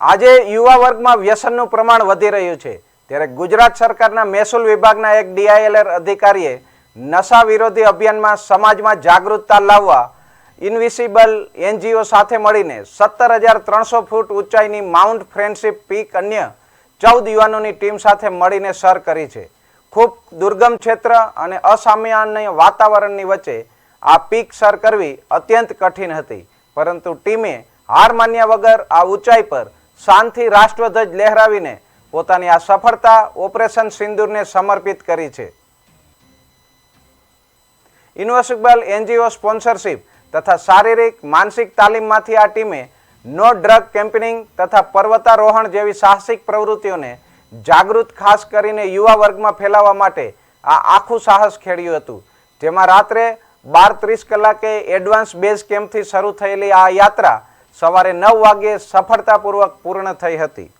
આજે યુવા વર્ગમાં વ્યસનનું પ્રમાણ વધી રહ્યું છે. ત્યારે ગુજરાત સરકારના મહેસૂલ વિભાગના એક ડીઆઈએલઆર અધિકારીએ નશા વિરોધી અભિયાનમાં સમાજમાં જાગૃતતા લાવવા ઇન્વિસિબલ એનજીઓ સાથે મળીને સત્તર હજાર ત્રણસો ફૂટ ઊંચાઈની માઉન્ટ ફ્રેન્ડશીપ પીક અન્ય ચૌદ યુવાનોની ટીમ સાથે મળીને સર કરી છે. ખૂબ દુર્ગમ ક્ષેત્ર અને અસામાન્ય વાતાવરણની વચ્ચે આ પીક સર કરવી અત્યંત કઠિન હતી. પરંતુ ટીમે હાર માન્યા વગર આ ઊંચાઈ પર શાંતિ રાષ્ટ્રધ્વજ લહેરાવીને પોતાની આ સફળતા ઓપરેશન સિંદૂરને સમર્પિત કરી છે. યુનિવર્સિબલ એનજીઓ સ્પોન્સરશિપ તથા શારીરિક, માનસિક તાલીમમાંથી આ ટીમે નો ડ્રગ કેમ્પેનિંગ તથા પર્વતારોહણ જેવી સાહસિક પ્રવૃત્તિઓને જાગૃત ખાસ કરીને યુવા વર્ગમાં ફેલાવવા માટે આ આખું સાહસ ખેડ્યું હતું. જેમાં રાત્રે બાર ત્રીસ કલાકે એડવાન્સ બેઝ કેમ્પથી શરૂ થયેલી આ યાત્રા સવારે નવ વાગ્યે સફળતાપૂર્વક પૂર્ણ થઈ હતી.